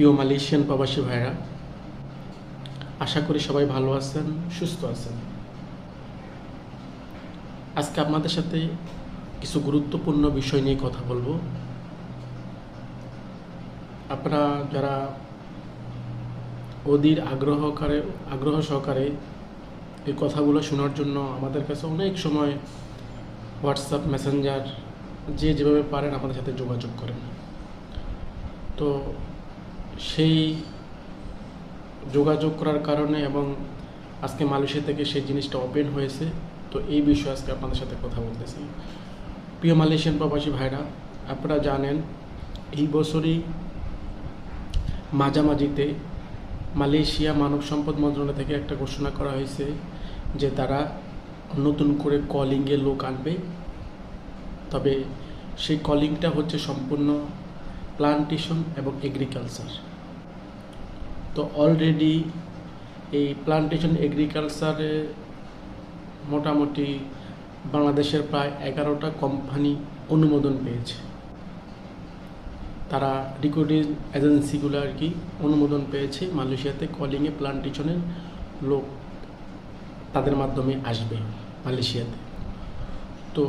প্রিয় মালয়েশিয়ান প্রবাসী ভাইরা, আশা করি সবাই ভালো আছেন, সুস্থ আছেন। আজকে আপনাদের সাথে কিছু গুরুত্বপূর্ণ বিষয় নিয়ে কথা বলব। আপনারা যারা অধীর আগ্রহকারে আগ্রহ সহকারে এই কথাগুলো শোনার জন্য আমাদের কাছে অনেক সময় হোয়াটসঅ্যাপ, মেসেঞ্জার, যে যেভাবে পারেন আমাদের সাথে যোগাযোগ করেন। তো সেই যোগাযোগ করার কারণে এবং আজকে মালয়েশিয়া থেকে সেই জিনিসটা ওপেন হয়েছে, তো এই বিষয়ে আজকে আপনাদের সাথে কথা বলতেছি। প্রিয় মালয়েশিয়ান প্রবাসী ভাইরা, আপনারা জানেন, এই বছরই মাঝামাঝিতে মালয়েশিয়া মানব সম্পদ মন্ত্রণালয় থেকে একটা ঘোষণা করা হয়েছে যে তারা নতুন করে কলিংয়ে লোক আনবে। তবে সেই কলিংটা হচ্ছে সম্পূর্ণ প্লান্টেশন এবং এগ্রিকালচার তো অলরেডি এই প্লান্টেশন এগ্রিকালচারে মোটামুটি বাংলাদেশের প্রায় এগারোটা কোম্পানি অনুমোদন পেয়েছে। তারা রিক্রুটিং এজেন্সিগুলো আর কি অনুমোদন পেয়েছে, মালয়েশিয়াতে কলিংয়ে প্লান্টেশনের লোক তাদের মাধ্যমে আসবে মালয়েশিয়াতে। তো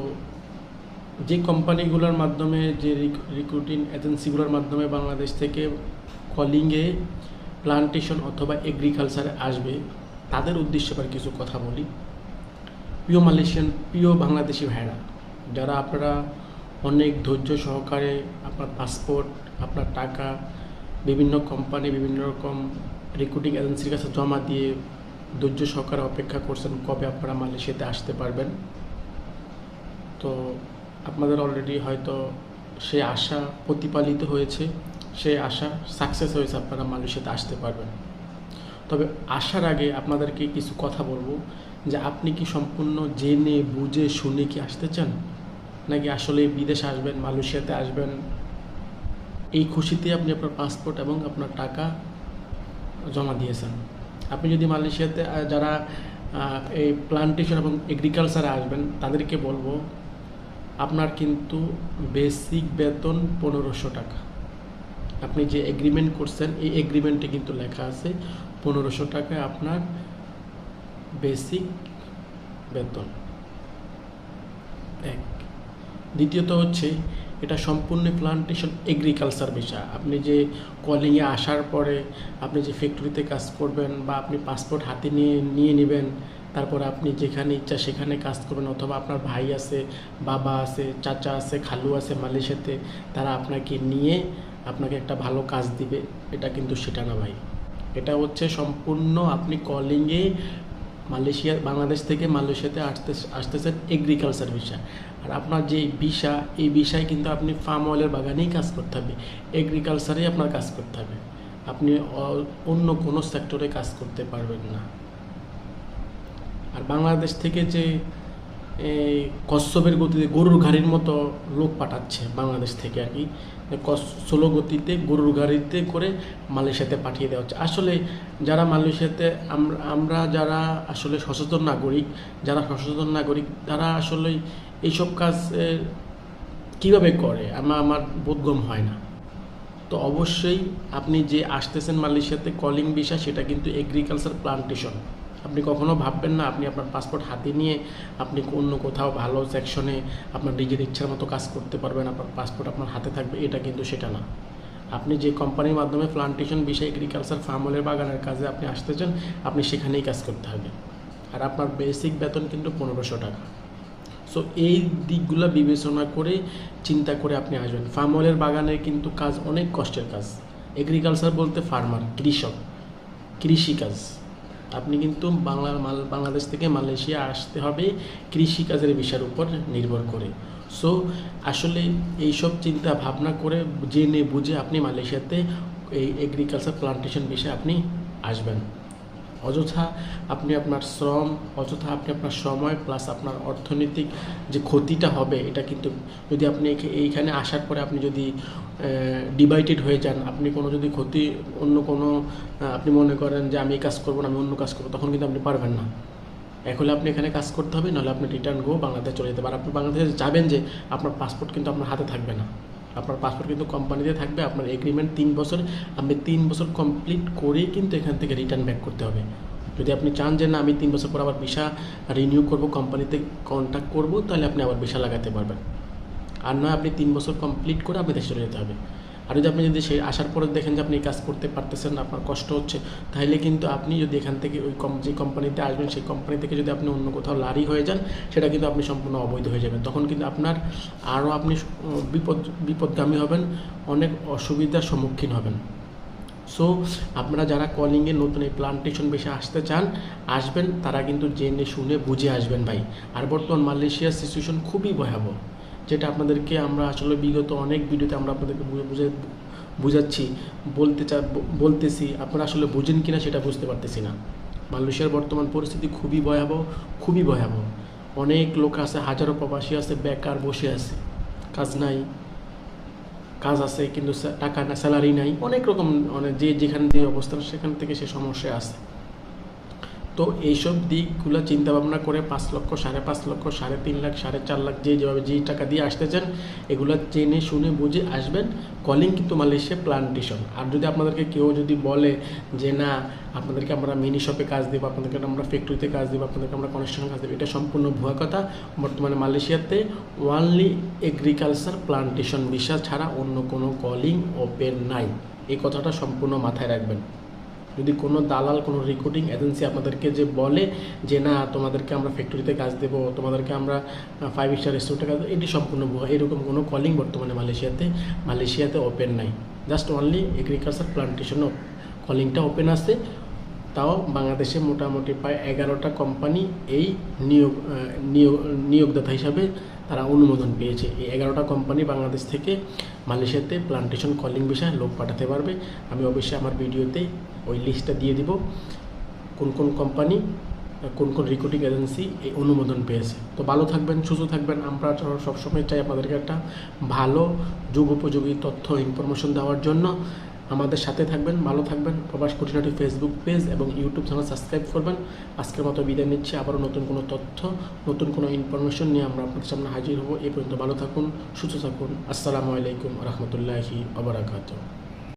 যে কোম্পানিগুলোর মাধ্যমে, যে রিক্রুটিং এজেন্সিগুলোর মাধ্যমে বাংলাদেশ থেকে কলিংয়ে প্লান্টেশন অথবা এগ্রিকালচারে আসবে, তাদের উদ্দেশ্যে আবার কিছু কথা বলি। প্রিয় মালয়েশিয়ান, প্রিয় বাংলাদেশি ভাইরা যারা আপনারা অনেক ধৈর্য সহকারে আপনার পাসপোর্ট আপনার টাকা, বিভিন্ন কোম্পানি বিভিন্ন রকম রিক্রুটিং এজেন্সির কাছে জমা দিয়ে ধৈর্য সহকারে অপেক্ষা করছেন, কবে আপনারা মালয়েশিয়াতে আসতে পারবেন? তো আপনাদের অলরেডি হয়তো সে আশা প্রতিপালিত হয়েছে। সেই আশা সাকসেস হয়েছে, আপনারা মালয়েশিয়াতে আসতে পারবেন। তবে আসার আগে আপনাদেরকে কিছু কথা বলব যে আপনি কি সম্পূর্ণ জেনে, বুঝে, শুনে কি আসতে চান? নাকি আসলে বিদেশে আসবেন, মালয়েশিয়াতে আসবেন? এই খুশিতে আপনি আপনার পাসপোর্ট এবং আপনার টাকা জমা দিয়েছেন। আপনি যদি মালয়েশিয়াতে যারা এই প্লান্টেশন এবং এগ্রিকালচারে আসবেন, তাদেরকে বলব, আপনার কিন্তু বেসিক বেতন পনেরোশো টাকা। আপনি যে এগ্রিমেন্ট করছেন, এই এগ্রিমেন্টে কিন্তু লেখা আছে পনেরোশো টাকায় আপনার বেসিক বেতন। এক। দ্বিতীয়ত হচ্ছে, এটা সম্পূর্ণ প্লান্টেশন এগ্রিকালচার বিষয়। আপনি যে কলিংয়ে আসার পরে আপনি যে ফ্যাক্টরিতে কাজ করবেন বা আপনি পাসপোর্ট হাতে নিয়ে নিয়ে নেবেন, তারপর আপনি যেখানে ইচ্ছা সেখানে কাজ করবেন অথবা আপনার ভাই আছে, বাবা আছে, চাচা আছে, খালু আছে মালয়েশিয়াতে, তারা আপনাকে নিয়ে আপনাকে একটা ভালো কাজ দিবে, এটা কিন্তু সেটা না ভাই। এটা হচ্ছে সম্পূর্ণ আপনি কলিংয়ে মালয়েশিয়া, বাংলাদেশ থেকে মালয়েশিয়াতে আসতে, আসতেছেন এগ্রিকালচার ভিসা আর আপনার যে ভিসা এই ভিসায় কিন্তু আপনি ফার্ম অয়েলের বাগানেই কাজ করতে হবে। এগ্রিকালচারেই আপনার কাজ করতে হবে। আপনি অন্য কোনো সেক্টরে কাজ করতে পারবেন না। আর বাংলাদেশ থেকে যে এই কচ্ছপের গতিতে গরুর গাড়ির মতো লোক পাঠাচ্ছে বাংলাদেশ থেকে আর কি। স্লো গতিতে গরুর গাড়িতে করে মালয়েশিয়াতে পাঠিয়ে দেওয়া হচ্ছে। আসলে যারা মালয়েশিয়াতে আমরা যারা আসলে সচেতন নাগরিক, যারা সচেতন নাগরিক, তারা আসলে এইসব কাজ কীভাবে করে? আমার আমার বোধগম হয় না। তো অবশ্যই আপনি যে আসতেছেন মালয়েশিয়াতে, কলিং ভিসা, সেটা কিন্তু এগ্রিকালচার প্লান্টেশন আপনি কখনো ভাববেন না, আপনি আপনার পাসপোর্ট হাতে নিয়ে আপনি অন্য কোথাও ভালো সেকশনে আপনার নিজের ইচ্ছার মতো কাজ করতে পারবেন, আপনার পাসপোর্ট আপনার হাতে থাকবে, এটা কিন্তু সেটা না। আপনি যে কোম্পানির মাধ্যমে প্লান্টেশন বিষয় এগ্রিকালচার ফার্মলের বাগানের কাজে আপনি আসতে চান আপনি সেখানেই কাজ করতে হবে। আর আপনার বেসিক বেতন কিন্তু পনেরোশো টাকা। সো এই দিকগুলো বিবেচনা করে, চিন্তা করে আপনি আসবেন। ফার্ম অয়েলের বাগানের কিন্তু কাজ অনেক কষ্টের কাজ। এগ্রিকালচার বলতে ফার্মার কৃষক, কৃষিকাজ। আপনি কিন্তু বাংলা মাল, বাংলাদেশ থেকে মালয়েশিয়া আসতে হবে কৃষিকাজের বিষয়ের উপর নির্ভর করে। সো আসলে এইসব চিন্তা ভাবনা করে জেনে বুঝে আপনি মালয়েশিয়াতে এই এগ্রিকালচার প্লান্টেশন বিষয়ে আপনি আসবেন। অযথা আপনি আপনার শ্রম, অযথা আপনি আপনার সময় প্লাস আপনার অর্থনৈতিক যে ক্ষতিটা হবে, এটা কিন্তু যদি আপনি এইখানে আসার পরে আপনি যদি ডিভাইডেড হয়ে যান, আপনি কোনো যদি ক্ষতি, অন্য কোনো আপনি মনে করেন যে আমি এই কাজ করব না, আমি অন্য কাজ করব, তখন কিন্তু আপনি পারবেন না। এক হলে আপনি এখানে কাজ করতে হবে, নাহলে আপনি রিটার্ন গো বাংলাদেশ চলে যেতে পারেন। আপনি বাংলাদেশে যাবেন যে, আপনার পাসপোর্ট কিন্তু আপনার হাতে থাকবে না। আপনার পাসপোর্ট কিন্তু কোম্পানিতে থাকবে, আপনার এগ্রিমেন্ট তিন বছর, আপনি তিন বছর কমপ্লিট করেই কিন্তু এখান থেকে রিটার্ন ব্যাক করতে হবে। যদি আপনি চান যে না, আমি তিন বছর পর আবার ভিসা রিনিউ করব কোম্পানিতে কন্ট্যাক্ট করব, তাহলে আপনি আবার ভিসা লাগাতে পারবেন। আর নয়, আপনি তিন বছর কমপ্লিট করে আপনি দেশে চলে যেতে হবে। আর যদি আপনি যদি সেই আসার পরে দেখেন যে আপনি কাজ করতে পারতেছেন না, আপনার কষ্ট হচ্ছে, তাহলে কিন্তু আপনি যদি এখান থেকে ওই কম, যে কোম্পানিতে আসবেন, সেই কোম্পানি থেকে যদি আপনি অন্য কোথাও লারি হয়ে যান, সেটা কিন্তু আপনি সম্পূর্ণ অবৈধ হয়ে যাবেন। তখন কিন্তু আপনার আরও আপনি বিপদ, বিপদগামী হবেন, অনেক অসুবিধার সম্মুখীন হবেন। সো আপনারা যারা কলিংয়ে নতুন এই প্লান্টেশন বেশি আসতে চান, আসবেন, তারা কিন্তু জেনে শুনে বুঝে আসবেন ভাই। আর বর্তমান মালয়েশিয়ার সিচুয়েশন খুবই ভয়াবহ। যেটা আপনাদেরকে আমরা আসলে বিগত অনেক ভিডিওতে আমরা আপনাদেরকে বুঝে বুঝাচ্ছি, বলতে চা বলতেছি, আপনারা আসলে বুঝেন কিনা সেটা বুঝতে পারতেছি না। মালয়েশিয়ার বর্তমান পরিস্থিতি খুবই ভয়াবহ খুবই ভয়াবহ। অনেক লোক আছে, হাজারো প্রবাসী আছে, বেকার বসে আছে। কাজ নাই, কাজ আছে, কিন্তু টাকা না, স্যালারি নাই। অনেক রকম মানে যে যেখানে যে অবস্থান সেখান থেকে সে সমস্যা আছে। তো এইসব দিকগুলো চিন্তা ভাবনা করে পাঁচ লক্ষ, সাড়ে পাঁচ লক্ষ, সাড়ে তিন লাখ, সাড়ে চার লাখ যে যেভাবে যেই টাকা দিয়ে আসতে চান এগুলো জেনে শুনে বুঝে আসবেন। কলিং কিন্তু মালয়েশিয়া প্লান্টেশন। আর যদি আপনাদেরকে কেউ যদি বলে যে, না, আপনাদেরকে আমরা মিনি শপে কাজ দেবো, আপনাদেরকে আমরা ফ্যাক্টরিতে কাজ দেবো, আপনাদেরকে আমরা কনস্ট্রাকশন কাজ দেবো, এটা সম্পূর্ণ ভুয়া কথা। বর্তমানে মালয়েশিয়াতে ওয়ানলি এগ্রিকালচার প্লান্টেশন ভিসা ছাড়া অন্য কোনো কলিং ওপেন নাই। এই কথাটা সম্পূর্ণ মাথায় রাখবেন। যদি কোনো দালাল, কোনো রিক্রুটিং এজেন্সি আপনাদেরকে যে বলে যে, না, তোমাদেরকে আমরা ফ্যাক্টরিতে কাজ দেবো, তোমাদেরকে আমরা ফাইভ স্টার রেস্টুরেন্টে কাজ এটি সম্পূর্ণ এরকম কোনো কলিং বর্তমানে মালয়েশিয়াতে মালয়েশিয়াতে ওপেন নাই। জাস্ট অনলি এগ্রিকালচার প্লান্টেশন কলিংটা ওপেন আছে। তাও বাংলাদেশে মোটামুটি প্রায় এগারোটা কোম্পানি এই নিয়োগ নিয়োগ, নিয়োগদাতা হিসাবে তারা অনুমোদন পেয়েছে। এই এগারোটা কোম্পানি বাংলাদেশ থেকে মালয়েশিয়াতে প্লান্টেশন কলিং বিষয়ে লোক পাঠাতে পারবে। আমি অবশ্যই আমার ভিডিওতে ওই লিস্টটা দিয়ে দিব। কোন কোন কোম্পানি কোন কোন রিক্রুটিং এজেন্সি এই অনুমোদন পেয়েছে। তো ভালো থাকবেন, সুস্থ থাকবেন। আমরা সবসময় চাই আপনাদেরকে একটা ভালো, যুগোপযোগী তথ্য ইনফরমেশন দেওয়ার জন্য। আমাদের সাথে থাকবেন, ভালো থাকবেন। প্রবাস খুঁটিনাটি ফেসবুক পেজ এবং ইউটিউব চ্যানেল সাবস্ক্রাইব করবেন। আজকের মতো বিদায় নিচ্ছি। আবারও নতুন কোনো তথ্য, নতুন কোনো ইনফরমেশন নিয়ে আমরা আপনাদের সামনে হাজির হব। এই পর্যন্ত ভালো থাকুন, সুস্থ থাকুন। আসসালামু আলাইকুম রহমতুল্লাহি আবরাকাত